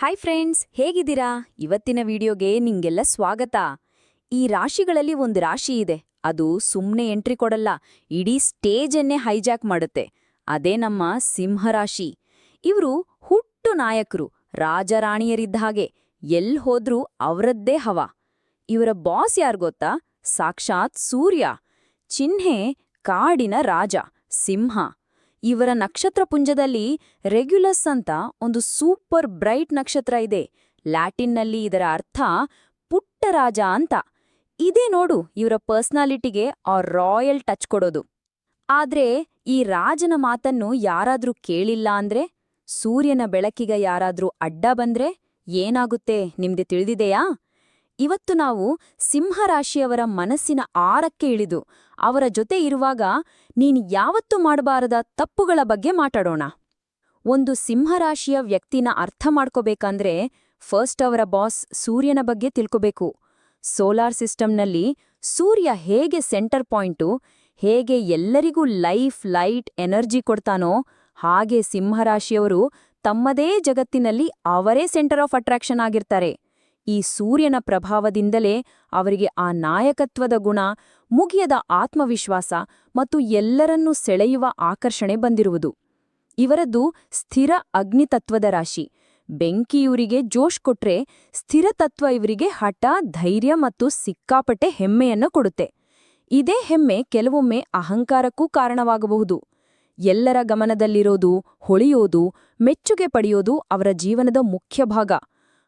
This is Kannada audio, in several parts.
ಹಾಯ್ ಫ್ರೆಂಡ್ಸ್ ಹೇಗಿದ್ದೀರಾ? ಇವತ್ತಿನ ವಿಡಿಯೋಗೆ ನಿಂಗೆಲ್ಲ ಸ್ವಾಗತ. ಈ ರಾಶಿಗಳಲ್ಲಿ ಒಂದು ರಾಶಿ ಇದೆ. ಅದು ಸುಮ್ಮನೆ ಎಂಟ್ರಿ ಕೊಡಲ್ಲ, ಇಡೀ ಸ್ಟೇಜನ್ನೇ ಹೈಜಾಕ್ ಮಾಡುತ್ತೆ. ಅದೇ ನಮ್ಮ ಸಿಂಹರಾಶಿ ಇವರು ಹುಟ್ಟು ನಾಯಕರು, ರಾಜರಾಣಿಯರಿದ್ದ ಹಾಗೆ. ಎಲ್ ಹೋದ್ರೂ ಅವರದ್ದೇ ಹವ. ಇವರ ಬಾಸ್ ಯಾರು ಗೊತ್ತಾ? ಸಾಕ್ಷಾತ್ ಸೂರ್ಯ. ಚಿಹ್ನೆ ಕಾಡಿನ ರಾಜ, ಸಿಂಹ. ಇವರ ನಕ್ಷತ್ರ ಪುಂಜದಲ್ಲಿ ರೆಗ್ಯುಲಸ್ ಅಂತ ಒಂದು ಸೂಪರ್ ಬ್ರೈಟ್ ನಕ್ಷತ್ರ ಇದೆ. ಲ್ಯಾಟಿನ್ನಲ್ಲಿ ಇದರ ಅರ್ಥ ಪುಟ್ಟ ರಾಜ ಅಂತ. ಇದೇ ನೋಡು, ಇವರ ಪರ್ಸ್ನಾಲಿಟಿಗೆ ಆ ರಾಯಲ್ ಟಚ್ ಕೊಡೋದು. ಆದ್ರೆ ಈ ರಾಜನ ಮಾತನ್ನು ಯಾರಾದ್ರೂ ಕೇಳಿಲ್ಲ ಅಂದ್ರೆ? ಸೂರ್ಯನ ಬೆಳಕಿಗೆ ಯಾರಾದ್ರೂ ಅಡ್ಡ ಬಂದ್ರೆ ಏನಾಗುತ್ತೆ ನಿಮ್ದೆ ತಿಳಿದಿದೆಯಾ? ಇವತ್ತು ನಾವು ಸಿಂಹರಾಶಿಯವರ ಮನಸ್ಸಿನ ಆರಕ್ಕೆ ಇಳಿದು ಅವರ ಜೊತೆ ಇರುವಾಗ ನೀನು ಯಾವತ್ತೂ ಮಾಡಬಾರದ ತಪ್ಪುಗಳ ಬಗ್ಗೆ ಮಾತಾಡೋಣ. ಒಂದು ಸಿಂಹರಾಶಿಯ ವ್ಯಕ್ತಿನ ಅರ್ಥ ಮಾಡ್ಕೋಬೇಕಂದ್ರೆ ಫಸ್ಟ್ ಅವರ ಬಾಸ್ ಸೂರ್ಯನ ಬಗ್ಗೆ ತಿಳ್ಕೋಬೇಕು. ಸೋಲಾರ್ ಸಿಸ್ಟಮ್ನಲ್ಲಿ ಸೂರ್ಯ ಹೇಗೆ ಸೆಂಟರ್ ಪಾಯಿಂಟು ಹೇಗೆ ಎಲ್ಲರಿಗೂ ಲೈಫ್ ಲೈಟ್ ಎನರ್ಜಿ ಕೊಡ್ತಾನೋ ಹಾಗೆ ಸಿಂಹರಾಶಿಯವರು ತಮ್ಮದೇ ಜಗತ್ತಿನಲ್ಲಿ ಅವರೇ ಸೆಂಟರ್ ಆಫ್ ಅಟ್ರಾಕ್ಷನ್ ಆಗಿರ್ತಾರೆ. ಈ ಸೂರ್ಯನ ಪ್ರಭಾವದಿಂದಲೇ ಅವರಿಗೆ ಆ ನಾಯಕತ್ವದ ಗುಣ, ಮುಗಿಯದ ಆತ್ಮವಿಶ್ವಾಸ ಮತ್ತು ಎಲ್ಲರನ್ನೂ ಸೆಳೆಯುವ ಆಕರ್ಷಣೆ ಬಂದಿರುವುದು. ಇವರದ್ದು ಸ್ಥಿರ ಅಗ್ನಿತತ್ವದ ರಾಶಿ. ಬೆಂಕಿಯೂರಿಗೆ ಜೋಶ್ ಕೊಟ್ರೆ ಸ್ಥಿರತತ್ವ ಇವರಿಗೆ ಹಠ, ಧೈರ್ಯ ಮತ್ತು ಸಿಕ್ಕಾಪಟ್ಟೆ ಹೆಮ್ಮೆಯನ್ನು ಕೊಡುತ್ತೆ. ಇದೇ ಹೆಮ್ಮೆ ಕೆಲವೊಮ್ಮೆ ಅಹಂಕಾರಕ್ಕೂ ಕಾರಣವಾಗಬಹುದು. ಎಲ್ಲರ ಗಮನದಲ್ಲಿರೋದು, ಹೊಳೆಯೋದು, ಮೆಚ್ಚುಗೆ ಪಡೆಯೋದು ಅವರ ಜೀವನದ ಮುಖ್ಯ ಭಾಗ.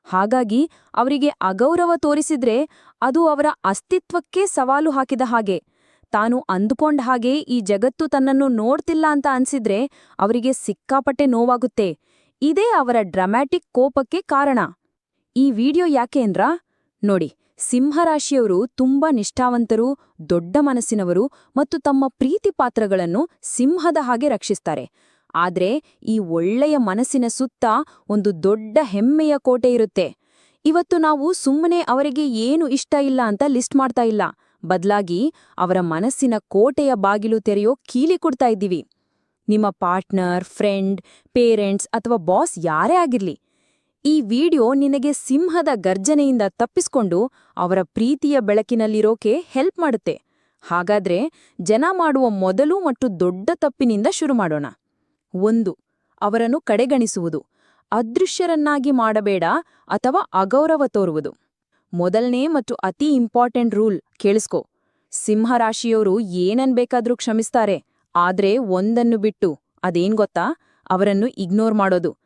ಹಾಗಾಗಿ ಅವರಿಗೆ ಅಗೌರವ ತೋರಿಸಿದ್ರೆ ಅದು ಅವರ ಅಸ್ತಿತ್ವಕ್ಕೆ ಸವಾಲು ಹಾಕಿದ ಹಾಗೆ. ತಾನು ಅಂದುಕೊಂಡ ಹಾಗೆ ಈ ಜಗತ್ತು ತನ್ನನ್ನು ನೋಡ್ತಿಲ್ಲ ಅಂತ ಅನ್ಸಿದ್ರೆ ಅವರಿಗೆ ಸಿಕ್ಕಾಪಟ್ಟೆ ನೋವಾಗುತ್ತೆ. ಇದೇ ಅವರ ಡ್ರಾಮ್ಯಾಟಿಕ್ ಕೋಪಕ್ಕೆ ಕಾರಣ. ಈ ವಿಡಿಯೋ ಯಾಕೇಂದ್ರ ನೋಡಿ, ಸಿಂಹರಾಶಿಯವರು ತುಂಬಾ ನಿಷ್ಠಾವಂತರು, ದೊಡ್ಡ ಮನಸ್ಸಿನವರು ಮತ್ತು ತಮ್ಮ ಪ್ರೀತಿ ಪಾತ್ರಗಳನ್ನು ಸಿಂಹದ ಹಾಗೆ ರಕ್ಷಿಸ್ತಾರೆ. ಆದ್ರೆ ಈ ಒಳ್ಳೆಯ ಮನಸ್ಸಿನ ಸುತ್ತ ಒಂದು ದೊಡ್ಡ ಹೆಮ್ಮೆಯ ಕೋಟೆ ಇರುತ್ತೆ. ಇವತ್ತು ನಾವು ಸುಮ್ಮನೆ ಅವರಿಗೆ ಏನು ಇಷ್ಟ ಇಲ್ಲ ಅಂತ ಲಿಸ್ಟ್ ಮಾಡ್ತಾ ಇಲ್ಲ. ಬದಲಾಗಿ ಅವರ ಮನಸ್ಸಿನ ಕೋಟೆಯ ಬಾಗಿಲು ತೆರೆಯೋ ಕೀಲಿ ಕೊಡ್ತಾ ಇದ್ದೀವಿ. ನಿಮ್ಮ ಪಾರ್ಟ್ನರ್, ಫ್ರೆಂಡ್, ಪೇರೆಂಟ್ಸ್ ಅಥವಾ ಬಾಸ್ ಯಾರೇ ಆಗಿರ್ಲಿ, ಈ ವಿಡಿಯೋ ನಿನಗೆ ಸಿಂಹದ ಗರ್ಜನೆಯಿಂದ ತಪ್ಪಿಸ್ಕೊಂಡು ಅವರ ಪ್ರೀತಿಯ ಬೆಳಕಿನಲ್ಲಿರೋಕೆ ಹೆಲ್ಪ್ ಮಾಡುತ್ತೆ. ಹಾಗಾದ್ರೆ ಜನ ಮಾಡುವ ಮೊದಲು ಮತ್ತು ದೊಡ್ಡ ತಪ್ಪಿನಿಂದ ಶುರು ಮಾಡೋಣ. ಒಂದು, ಅವರನ್ನು ಕಡೆಗಣಿಸುವುದು. ಅದೃಶ್ಯರನ್ನಾಗಿ ಮಾಡಬೇಡ ಅಥವಾ ಅಗೌರವ ತೋರುವುದು. ಮೊದಲನೇ ಮತ್ತು ಅತಿ ಇಂಪಾರ್ಟೆಂಟ್ ರೂಲ್ ಕೇಳಿಸ್ಕೊ. ಸಿಂಹರಾಶಿಯವರು ಏನನ್ಬೇಕಾದ್ರೂ ಕ್ಷಮಿಸ್ತಾರೆ, ಆದ್ರೆ ಒಂದನ್ನು ಬಿಟ್ಟು, ಅದೇನ್ ಗೊತ್ತಾ? ಅವರನ್ನು ಇಗ್ನೋರ್ ಮಾಡೋದು.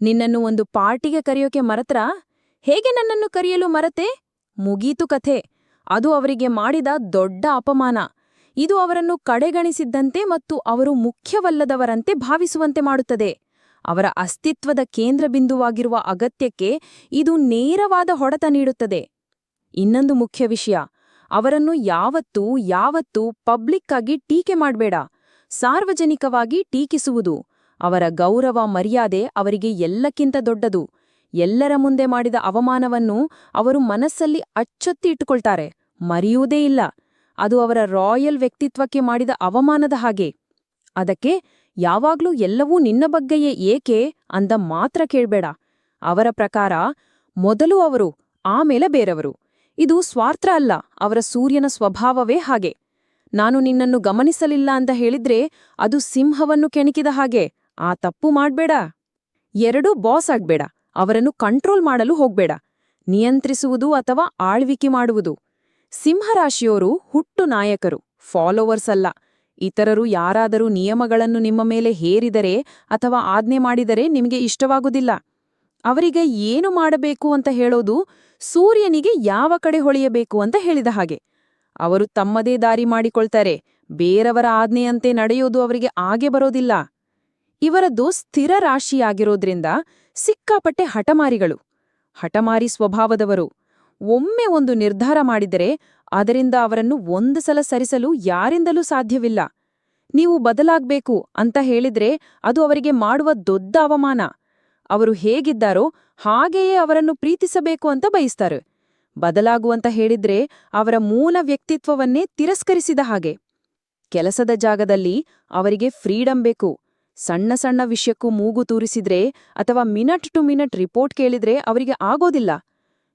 ನಿನ್ನನ್ನು ಒಂದು ಪಾರ್ಟಿಗೆ ಕರೆಯೋಕೆ ಮರತ್ರ? ಹೇಗೆ ನನ್ನನ್ನು ಕರೆಯಲು ಮರತೆ? ಮುಗೀತು ಕಥೆ. ಅದು ಅವರಿಗೆ ಮಾಡಿದ ದೊಡ್ಡ ಅಪಮಾನ. ಇದು ಅವರನ್ನು ಕಡೆಗಣಿಸಿದ್ದಂತೆ ಮತ್ತು ಅವರು ಮುಖ್ಯವಲ್ಲದವರಂತೆ ಭಾವಿಸುವಂತೆ ಮಾಡುತ್ತದೆ. ಅವರ ಅಸ್ತಿತ್ವದ ಕೇಂದ್ರಬಿಂದುವಾಗಿರುವ ಅಗತ್ಯಕ್ಕೆ ಇದು ನೇರವಾದ ಹೊಡೆತ ನೀಡುತ್ತದೆ. ಇನ್ನೊಂದು ಮುಖ್ಯ ವಿಷಯ, ಅವರನ್ನು ಯಾವತ್ತೂ ಯಾವತ್ತೂ ಪಬ್ಲಿಕ್ ಆಗಿ ಟೀಕೆ ಮಾಡಬೇಡ. ಸಾರ್ವಜನಿಕವಾಗಿ ಟೀಕಿಸುವುದು, ಅವರ ಗೌರವ ಮರ್ಯಾದೆ ಅವರಿಗೆ ಎಲ್ಲಕ್ಕಿಂತ ದೊಡ್ಡದು. ಎಲ್ಲರ ಮುಂದೆ ಮಾಡಿದ ಅವಮಾನವನ್ನು ಅವರು ಮನಸ್ಸಲ್ಲಿ ಅಚ್ಚೊತ್ತಿ ಇಟ್ಟುಕೊಳ್ತಾರೆ, ಮರೆಯುವುದೇ ಇಲ್ಲ. ಅದು ಅವರ ರಾಯಲ್ ವ್ಯಕ್ತಿತ್ವಕ್ಕೆ ಮಾಡಿದ ಅವಮಾನದ ಹಾಗೆ. ಅದಕ್ಕೆ ಯಾವಾಗ್ಲೂ ಎಲ್ಲವೂ ನಿನ್ನ ಬಗ್ಗೆಯೇ ಏಕೆ ಅಂದ ಮಾತ್ರ ಕೇಳ್ಬೇಡ. ಅವರ ಪ್ರಕಾರ ಮೊದಲು ಅವರು, ಆಮೇಲೆ ಬೇರವರು. ಇದು ಸ್ವಾರ್ಥ ಅಲ್ಲ, ಅವರ ಸೂರ್ಯನ ಸ್ವಭಾವವೇ ಹಾಗೆ. ನಾನು ನಿನ್ನನ್ನು ಗಮನಿಸಲಿಲ್ಲ ಅಂತ ಹೇಳಿದ್ರೆ ಅದು ಸಿಂಹವನ್ನು ಕೆಣಕಿದ ಹಾಗೆ. ಆ ತಪ್ಪು ಮಾಡ್ಬೇಡ. ಎರಡೂ ಬಾಸ್ ಆಗ್ಬೇಡ, ಅವರನ್ನು ಕಂಟ್ರೋಲ್ ಮಾಡಲು ಹೋಗ್ಬೇಡ. ನಿಯಂತ್ರಿಸುವುದು ಅಥವಾ ಆಳ್ವಿಕೆ ಮಾಡುವುದು. ಸಿಂಹರಾಶಿಯೋರು ಹುಟ್ಟು ನಾಯಕರು ಫಾಲೋವರ್ಸ್ ಅಲ್ಲ. ಇತರರು ಯಾರಾದರೂ ನಿಯಮಗಳನ್ನು ನಿಮ್ಮ ಮೇಲೆ ಹೇರಿದರೆ ಅಥವಾ ಆಜ್ಞೆ ಮಾಡಿದರೆ ನಿಮಗೆ ಇಷ್ಟವಾಗುವುದಿಲ್ಲ. ಅವರಿಗೆ ಏನು ಮಾಡಬೇಕು ಅಂತ ಹೇಳೋದು ಸೂರ್ಯನಿಗೆ ಯಾವ ಕಡೆ ಹೊಳೆಯಬೇಕು ಅಂತ ಹೇಳಿದ ಹಾಗೆ. ಅವರು ತಮ್ಮದೇ ದಾರಿ ಮಾಡಿಕೊಳ್ತಾರೆ, ಬೇರವರ ಆಜ್ಞೆಯಂತೆ ನಡೆಯೋದು ಅವರಿಗೆ ಆಗೆ ಬರೋದಿಲ್ಲ. ಇವರದ್ದು ಸ್ಥಿರ ರಾಶಿಯಾಗಿರೋದ್ರಿಂದ ಸಿಕ್ಕಾಪಟ್ಟೆ ಹಠಮಾರಿಗಳು, ಹಠಮಾರಿ ಸ್ವಭಾವದವರು ಒಮ್ಮೆ ಒಂದು ನಿರ್ಧಾರ ಮಾಡಿದರೆ ಅದರಿಂದ ಅವರನ್ನು ಒಂದು ಸಲ ಸರಿಸಲು ಯಾರಿಂದಲೂ ಸಾಧ್ಯವಿಲ್ಲ. ನೀವು ಬದಲಾಗ್ಬೇಕು ಅಂತ ಹೇಳಿದ್ರೆ ಅದು ಅವರಿಗೆ ಮಾಡುವ ದೊಡ್ಡ ಅವಮಾನ. ಅವರು ಹೇಗಿದ್ದಾರೋ ಹಾಗೆಯೇ ಅವರನ್ನು ಪ್ರೀತಿಸಬೇಕು ಅಂತ ಬಯಸ್ತಾರೆ. ಬದಲಾಗುವಂತ ಹೇಳಿದ್ರೆ ಅವರ ಮೂಲ ವ್ಯಕ್ತಿತ್ವವನ್ನೇ ತಿರಸ್ಕರಿಸಿದ ಹಾಗೆ. ಕೆಲಸದ ಜಾಗದಲ್ಲಿ ಅವರಿಗೆ ಫ್ರೀಡಂ ಬೇಕು. ಸಣ್ಣ ಸಣ್ಣ ವಿಷಯಕ್ಕೂ ಮೂಗು ತೂರಿಸಿದ್ರೆ ಅಥವಾ ಮಿನಟ್ ಟು ಮಿನಟ್ ರಿಪೋರ್ಟ್ ಕೇಳಿದ್ರೆ ಅವರಿಗೆ ಆಗೋದಿಲ್ಲ.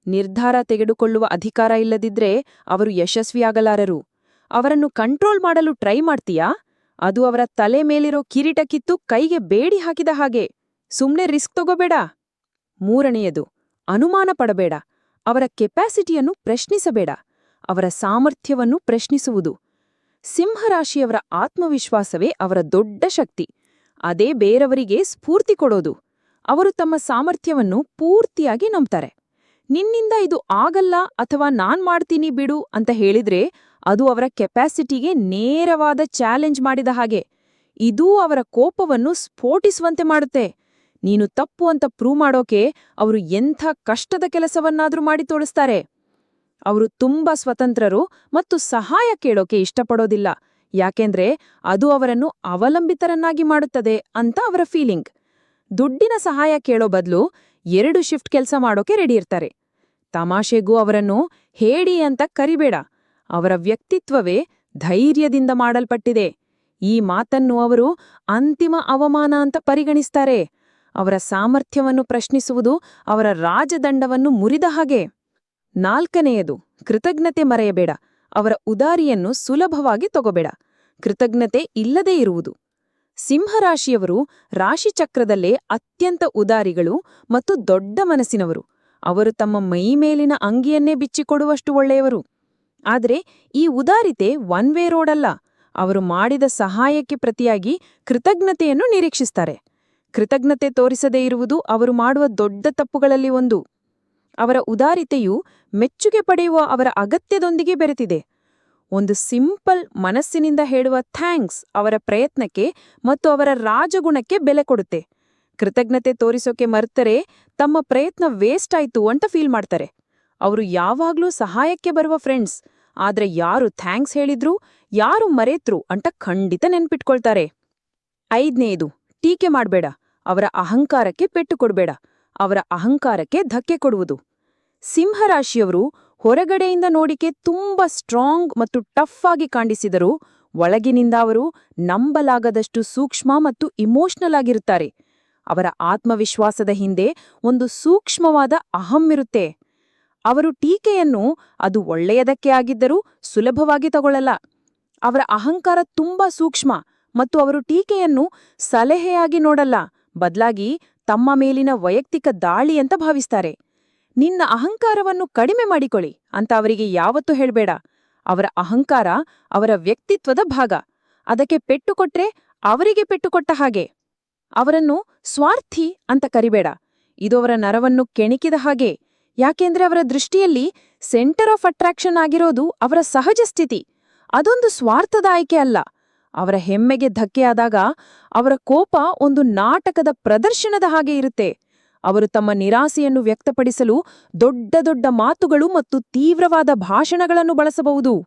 ನಿರ್ಧಾರ ತೆಗೆದುಕೊಳ್ಳುವ ಅಧಿಕಾರ ಇಲ್ಲದಿದ್ರೆ ಅವರು ಯಶಸ್ವಿಯಾಗಲಾರರು. ಅವರನ್ನು ಕಂಟ್ರೋಲ್ ಮಾಡಲು ಟ್ರೈ ಮಾಡ್ತೀಯಾ? ಅದು ಅವರ ತಲೆ ಮೇಲಿರೋ ಕಿರೀಟ ಕಿತ್ತು ಕೈಗೆ ಬೇಡಿ ಹಾಕಿದ ಹಾಗೆ. ಸುಮ್ನೆ ರಿಸ್ಕ್ ತಗೋಬೇಡ. ಮೂರನೆಯದು, ಅನುಮಾನ ಪಡಬೇಡ. ಅವರ ಕೆಪಾಸಿಟಿಯನ್ನು ಪ್ರಶ್ನಿಸಬೇಡ. ಅವರ ಸಾಮರ್ಥ್ಯವನ್ನು ಪ್ರಶ್ನಿಸುವುದು. ಸಿಂಹರಾಶಿಯವರ ಆತ್ಮವಿಶ್ವಾಸವೇ ಅವರ ದೊಡ್ಡ ಶಕ್ತಿ. ಅದೇ ಬೇರವರಿಗೆ ಸ್ಫೂರ್ತಿ ಕೊಡೋದು. ಅವರು ತಮ್ಮ ಸಾಮರ್ಥ್ಯವನ್ನು ಪೂರ್ತಿಯಾಗಿ ನಂಬ್ತಾರೆ. ನಿನ್ನಿಂದ ಇದು ಆಗಲ್ಲ ಅಥವಾ ನಾನ್ ಮಾಡ್ತೀನಿ ಬಿಡು ಅಂತ ಹೇಳಿದ್ರೆ ಅದು ಅವರ ಕೆಪಾಸಿಟಿಗೆ ನೇರವಾದ ಚಾಲೆಂಜ್ ಮಾಡಿದ ಹಾಗೆ. ಇದೂ ಅವರ ಕೋಪವನ್ನು ಸ್ಫೋಟಿಸುವಂತೆ ಮಾಡುತ್ತೆ. ನೀನು ತಪ್ಪು ಅಂತ ಪ್ರೂವ್ ಮಾಡೋಕೆ ಅವರು ಎಂಥ ಕಷ್ಟದ ಕೆಲಸವನ್ನಾದ್ರೂ ಮಾಡಿ ತೋರಿಸ್ತಾರೆ. ಅವರು ತುಂಬಾ ಸ್ವತಂತ್ರರು ಮತ್ತು ಸಹಾಯ ಕೇಳೋಕೆ ಇಷ್ಟಪಡೋದಿಲ್ಲ. ಯಾಕೆಂದ್ರೆ ಅದು ಅವರನ್ನು ಅವಲಂಬಿತರನ್ನಾಗಿ ಮಾಡುತ್ತದೆ ಅಂತ ಅವರ ಫೀಲಿಂಗ್. ದುಡ್ಡಿನ ಸಹಾಯ ಕೇಳೋ ಬದಲು ಎರಡು ಶಿಫ್ಟ್ ಕೆಲಸ ಮಾಡೋಕೆ ರೆಡಿ ಇರ್ತಾರೆ. ತಮಾಷೆಗೂ ಅವರನ್ನು ಹೇಡಿ ಅಂತ ಕರಿಬೇಡ. ಅವರ ವ್ಯಕ್ತಿತ್ವವೇ ಧೈರ್ಯದಿಂದ ಮಾಡಲ್ಪಟ್ಟಿದೆ. ಈ ಮಾತನ್ನು ಅವರು ಅಂತಿಮ ಅವಮಾನ ಅಂತ ಪರಿಗಣಿಸ್ತಾರೆ. ಅವರ ಸಾಮರ್ಥ್ಯವನ್ನು ಪ್ರಶ್ನಿಸುವುದು ಅವರ ರಾಜದಂಡವನ್ನು ಮುರಿದ ಹಾಗೆ. ನಾಲ್ಕನೆಯದು, ಕೃತಜ್ಞತೆ ಮರೆಯಬೇಡ. ಅವರ ಉದಾರಿಯನ್ನು ಸುಲಭವಾಗಿ ತಗೋಬೇಡ. ಕೃತಜ್ಞತೆ ಇಲ್ಲದೇ ಇರುವುದು. ಸಿಂಹರಾಶಿಯವರು ರಾಶಿಚಕ್ರದಲ್ಲೇ ಅತ್ಯಂತ ಉದಾರಿಗಳು ಮತ್ತು ದೊಡ್ಡ ಮನಸ್ಸಿನವರು. ಅವರು ತಮ್ಮ ಮೈಮೇಲಿನ ಅಂಗಿಯನ್ನೇ ಬಿಚ್ಚಿಕೊಡುವಷ್ಟು ಒಳ್ಳೆಯವರು. ಆದರೆ ಈ ಉದಾರಿತೆ ಒನ್ ವೇ ರೋಡಲ್ಲ. ಅವರು ಮಾಡಿದ ಸಹಾಯಕ್ಕೆ ಪ್ರತಿಯಾಗಿ ಕೃತಜ್ಞತೆಯನ್ನು ನಿರೀಕ್ಷಿಸ್ತಾರೆ. ಕೃತಜ್ಞತೆ ತೋರಿಸದೇ ಇರುವುದು ಅವರು ಮಾಡುವ ದೊಡ್ಡ ತಪ್ಪುಗಳಲ್ಲಿ ಒಂದು. ಅವರ ಉದಾರಿತೆಯು ಮೆಚ್ಚುಗೆ ಪಡೆಯುವ ಅವರ ಅಗತ್ಯದೊಂದಿಗೆ ಬೆರೆತಿದೆ. ಒಂದು ಸಿಂಪಲ್ ಮನಸ್ಸಿನಿಂದ ಹೇಳುವ ಥ್ಯಾಂಕ್ಸ್ ಅವರ ಪ್ರಯತ್ನಕ್ಕೆ ಮತ್ತು ಅವರ ರಾಜಗುಣಕ್ಕೆ ಬೆಲೆ ಕೊಡುತ್ತೆ. ಕೃತಜ್ಞತೆ ತೋರಿಸೋಕೆ ಮರ್ತರೆ ತಮ್ಮ ಪ್ರಯತ್ನ ವೇಸ್ಟ್ ಆಯ್ತು ಅಂತ ಫೀಲ್ ಮಾಡ್ತಾರೆ. ಅವರು ಯಾವಾಗ್ಲೂ ಸಹಾಯಕ್ಕೆ ಬರುವ ಫ್ರೆಂಡ್ಸ್, ಆದ್ರೆ ಯಾರು ಥ್ಯಾಂಕ್ಸ್ ಹೇಳಿದ್ರು, ಯಾರು ಮರೆತ್ರು ಅಂತ ಖಂಡಿತ ನೆನ್ಪಿಟ್ಕೊಳ್ತಾರೆ. ಐದ್ನೇದು, ಟೀಕೆ ಮಾಡ್ಬೇಡ, ಅವರ ಅಹಂಕಾರಕ್ಕೆ ಪೆಟ್ಟು ಕೊಡ್ಬೇಡ, ಅವರ ಅಹಂಕಾರಕ್ಕೆ ಧಕ್ಕೆ ಕೊಡುವುದು. ಸಿಂಹರಾಶಿಯವರು ಹೊರಗಡೆಯಿಂದ ನೋಡಿಕೆ ತುಂಬಾ ಸ್ಟ್ರಾಂಗ್ ಮತ್ತು ಟಫ್ ಆಗಿ ಕಾಣಿಸಿದರೂ ಒಳಗಿನಿಂದ ಅವರು ನಂಬಲಾಗದಷ್ಟು ಸೂಕ್ಷ್ಮ ಮತ್ತು ಇಮೋಷನಲ್ ಆಗಿರುತ್ತಾರೆ. ಅವರ ಆತ್ಮವಿಶ್ವಾಸದ ಹಿಂದೆ ಒಂದು ಸೂಕ್ಷ್ಮವಾದ ಅಹಂ ಇರುತ್ತೆ. ಅವರು ಟೀಕೆಯನ್ನು ಅದು ಒಳ್ಳೆಯದಕ್ಕೆ ಆಗಿದ್ದರೂ ಸುಲಭವಾಗಿ ತಗೊಳ್ಳಲ್ಲ. ಅವರ ಅಹಂಕಾರ ತುಂಬಾ ಸೂಕ್ಷ್ಮ ಮತ್ತು ಅವರು ಟೀಕೆಯನ್ನು ಸಲಹೆಯಾಗಿ ನೋಡಲ್ಲ, ಬದಲಾಗಿ ತಮ್ಮ ಮೇಲಿನ ವೈಯಕ್ತಿಕ ದಾಳಿ ಅಂತ ಭಾವಿಸ್ತಾರೆ. ನಿನ್ನ ಅಹಂಕಾರವನ್ನು ಕಡಿಮೆ ಮಾಡಿಕೊಳ್ಳಿ ಅಂತ ಅವರಿಗೆ ಯಾವತ್ತೂ ಹೇಳಬೇಡ. ಅವರ ಅಹಂಕಾರ ಅವರ ವ್ಯಕ್ತಿತ್ವದ ಭಾಗ. ಅದಕ್ಕೆ ಪೆಟ್ಟು ಕೊಟ್ರೆ ಅವರಿಗೆ ಪೆಟ್ಟು ಕೊಟ್ಟ ಹಾಗೆ. ಅವರನ್ನು ಸ್ವಾರ್ಥಿ ಅಂತ ಕರಿಬೇಡ. ಇದು ಅವರ ನರವನ್ನು ಕೆಣಕಿದ ಹಾಗೆ. ಯಾಕೆಂದ್ರೆ ಅವರ ದೃಷ್ಟಿಯಲ್ಲಿ ಸೆಂಟರ್ ಆಫ್ ಅಟ್ರಾಕ್ಷನ್ ಆಗಿರೋದು ಅವರ ಸಹಜ ಸ್ಥಿತಿ. ಅದೊಂದು ಸ್ವಾರ್ಥದ ಆಯ್ಕೆ ಅಲ್ಲ. ಅವರ ಹೆಮ್ಮೆಗೆ ಧಕ್ಕೆಯಾದಾಗ ಅವರ ಕೋಪ ಒಂದು ನಾಟಕದ ಪ್ರದರ್ಶನದ ಹಾಗೆ ಇರುತ್ತೆ. ಅವರು ತಮ್ಮ ನಿರಾಸೆಯನ್ನು ವ್ಯಕ್ತಪಡಿಸಲು ದೊಡ್ಡ ದೊಡ್ಡ ಮಾತುಗಳು ಮತ್ತು ತೀವ್ರವಾದ ಭಾಷಣಗಳನ್ನು ಬಳಸಬಹುದು.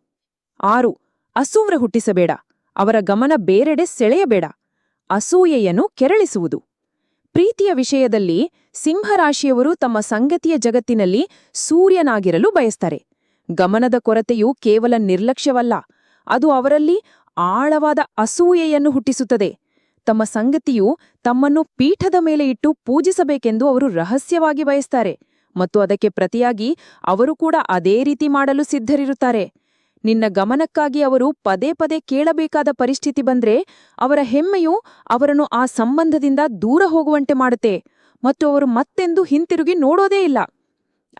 ಆರು ಅಸೂವ್ರ ಹುಟ್ಟಿಸಬೇಡ. ಅವರ ಗಮನ ಬೇರೆಡೆ ಸೆಳೆಯಬೇಡ. ಅಸೂಯೆಯನ್ನು ಕೆರಳಿಸುವುದು. ಪ್ರೀತಿಯ ವಿಷಯದಲ್ಲಿ ಸಿಂಹರಾಶಿಯವರು ತಮ್ಮ ಸಂಗತಿಯ ಜಗತ್ತಿನಲ್ಲಿ ಸೂರ್ಯನಾಗಿರಲು ಬಯಸ್ತಾರೆ. ಗಮನದ ಕೊರತೆಯು ಕೇವಲ ನಿರ್ಲಕ್ಷ್ಯವಲ್ಲ, ಅದು ಅವರಲ್ಲಿ ಆಳವಾದ ಅಸೂಯೆಯನ್ನು ಹುಟ್ಟಿಸುತ್ತದೆ. ತಮ್ಮ ಸಂಗತಿಯು ತಮ್ಮನ್ನು ಪೀಠದ ಮೇಲೆ ಇಟ್ಟು ಪೂಜಿಸಬೇಕೆಂದು ಅವರು ರಹಸ್ಯವಾಗಿ ಬಯಸ್ತಾರೆ ಮತ್ತು ಅದಕ್ಕೆ ಪ್ರತಿಯಾಗಿ ಅವರು ಕೂಡ ಅದೇ ರೀತಿ ಮಾಡಲು ಸಿದ್ಧರಿರುತ್ತಾರೆ. ನಿನ್ನ ಗಮನಕ್ಕಾಗಿ ಅವರು ಪದೇ ಪದೇ ಕೇಳಬೇಕಾದ ಪರಿಸ್ಥಿತಿ ಬಂದ್ರೆ ಅವರ ಹೆಮ್ಮೆಯು ಅವರನ್ನು ಆ ಸಂಬಂಧದಿಂದ ದೂರ ಹೋಗುವಂತೆ ಮಾಡುತ್ತೆ ಮತ್ತು ಅವರು ಮತ್ತೆಂದು ಹಿಂತಿರುಗಿ ನೋಡೋದೇ ಇಲ್ಲ.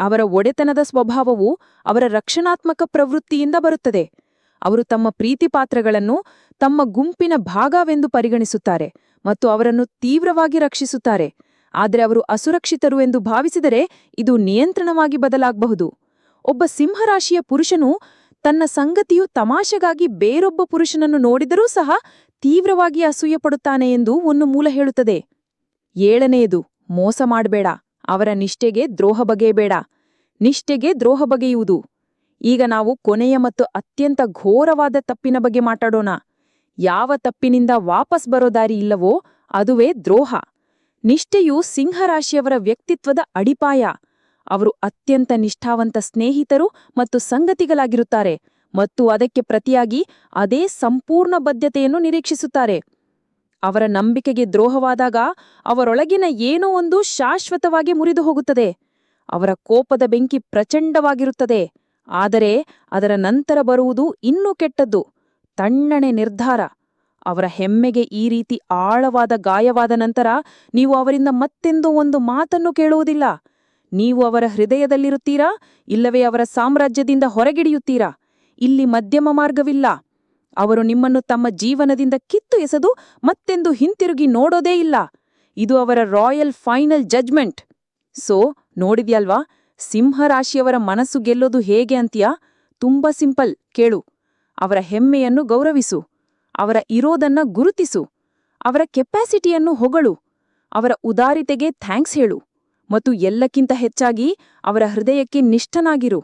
ಅವರ ಒಡೆತನದ ಸ್ವಭಾವವು ಅವರ ರಕ್ಷಣಾತ್ಮಕ ಪ್ರವೃತ್ತಿಯಿಂದ ಬರುತ್ತದೆ. ಅವರು ತಮ್ಮ ಪ್ರೀತಿಪಾತ್ರಗಳನ್ನು ತಮ್ಮ ಗುಂಪಿನ ಭಾಗವೆಂದು ಪರಿಗಣಿಸುತ್ತಾರೆ ಮತ್ತು ಅವರನ್ನು ತೀವ್ರವಾಗಿ ರಕ್ಷಿಸುತ್ತಾರೆ. ಆದರೆ ಅವರು ಅಸುರಕ್ಷಿತರು ಎಂದು ಭಾವಿಸಿದರೆ ಇದು ನಿಯಂತ್ರಣವಾಗಿ ಬದಲಾಗಬಹುದು. ಒಬ್ಬ ಸಿಂಹರಾಶಿಯ ಪುರುಷನು ತನ್ನ ಸಂಗತಿಯು ತಮಾಷೆಗಾಗಿ ಬೇರೊಬ್ಬ ಪುರುಷನನ್ನು ನೋಡಿದರೂ ಸಹ ತೀವ್ರವಾಗಿ ಅಸೂಯಪಡುತ್ತಾನೆ ಎಂದು ಒಂದು ಮೂಲ ಹೇಳುತ್ತದೆ. ಏಳನೆಯದು, ಮೋಸ ಮಾಡಬೇಡ. ಅವರ ನಿಷ್ಠೆಗೆ ದ್ರೋಹ ಬಗೆಯಬೇಡ. ನಿಷ್ಠೆಗೆ ದ್ರೋಹ ಬಗೆಯುವುದು. ಈಗ ನಾವು ಕೊನೆಯ ಮತ್ತು ಅತ್ಯಂತ ಘೋರವಾದ ತಪ್ಪಿನ ಬಗ್ಗೆ ಮಾತಾಡೋಣ. ಯಾವ ತಪ್ಪಿನಿಂದ ವಾಪಸ್ ಬರೋ ದಾರಿ ಇಲ್ಲವೋ ಅದುವೇ ದ್ರೋಹ. ನಿಷ್ಠೆಯು ಸಿಂಹರಾಶಿಯವರ ವ್ಯಕ್ತಿತ್ವದ ಅಡಿಪಾಯ. ಅವರು ಅತ್ಯಂತ ನಿಷ್ಠಾವಂತ ಸ್ನೇಹಿತರು ಮತ್ತು ಸಂಗತಿಗಳಾಗಿರುತ್ತಾರೆ ಮತ್ತು ಅದಕ್ಕೆ ಪ್ರತಿಯಾಗಿ ಅದೇ ಸಂಪೂರ್ಣ ಬದ್ಧತೆಯನ್ನು ನಿರೀಕ್ಷಿಸುತ್ತಾರೆ. ಅವರ ನಂಬಿಕೆಗೆ ದ್ರೋಹವಾದಾಗ ಅವರೊಳಗಿನ ಏನೋ ಒಂದು ಶಾಶ್ವತವಾಗಿ ಮುರಿದು ಹೋಗುತ್ತದೆ. ಅವರ ಕೋಪದ ಬೆಂಕಿ ಪ್ರಚಂಡವಾಗಿರುತ್ತದೆ. ಆದರೆ ಅದರ ನಂತರ ಬರುವುದು ಇನ್ನೂ ಕೆಟ್ಟದ್ದು. ತಣ್ಣನೆ ನಿರ್ಧಾರ. ಅವರ ಹೆಮ್ಮೆಗೆ ಈ ರೀತಿ ಆಳವಾದ ಗಾಯವಾದ ನಂತರ ನೀವು ಅವರಿಂದ ಮತ್ತೆಂದೂ ಒಂದು ಮಾತನ್ನು ಕೇಳುವುದಿಲ್ಲ. ನೀವು ಅವರ ಹೃದಯದಲ್ಲಿರುತ್ತೀರಾ? ಇಲ್ಲವೇ ಅವರ ಸಾಮ್ರಾಜ್ಯದಿಂದ ಹೊರಗಿಡಿಯುತ್ತೀರಾ? ಇಲ್ಲಿ ಮಧ್ಯಮ ಮಾರ್ಗವಿಲ್ಲ. ಅವರು ನಿಮ್ಮನ್ನು ತಮ್ಮ ಜೀವನದಿಂದ ಕಿತ್ತು ಎಸೆದು ಮತ್ತೆಂದು ಹಿಂತಿರುಗಿ ನೋಡೋದೇ ಇಲ್ಲ. ಇದು ಅವರ ರಾಯಲ್ ಫೈನಲ್ ಜಜ್ಮೆಂಟ್. ಸೋ, ನೋಡಿದ್ಯಲ್ವಾ? ಸಿಂಹರಾಶಿಯವರ ಮನಸ್ಸು ಗೆಲ್ಲೋದು ಹೇಗೆ ಅಂತೀಯಾ? ತುಂಬ ಸಿಂಪಲ್, ಕೇಳು. ಅವರ ಹೆಮ್ಮೆಯನ್ನು ಗೌರವಿಸು. ಅವರ ಇರೋದನ್ನ ಗುರುತಿಸು. ಅವರ ಕೆಪಾಸಿಟಿಯನ್ನು ಹೊಗಳು. ಅವರ ಉದಾರಿತೆಗೆ ಥ್ಯಾಂಕ್ಸ್ ಹೇಳು. ಮತ್ತು ಎಲ್ಲಕ್ಕಿಂತ ಹೆಚ್ಚಾಗಿ ಅವರ ಹೃದಯಕ್ಕೆ ನಿಷ್ಠನಾಗಿರು.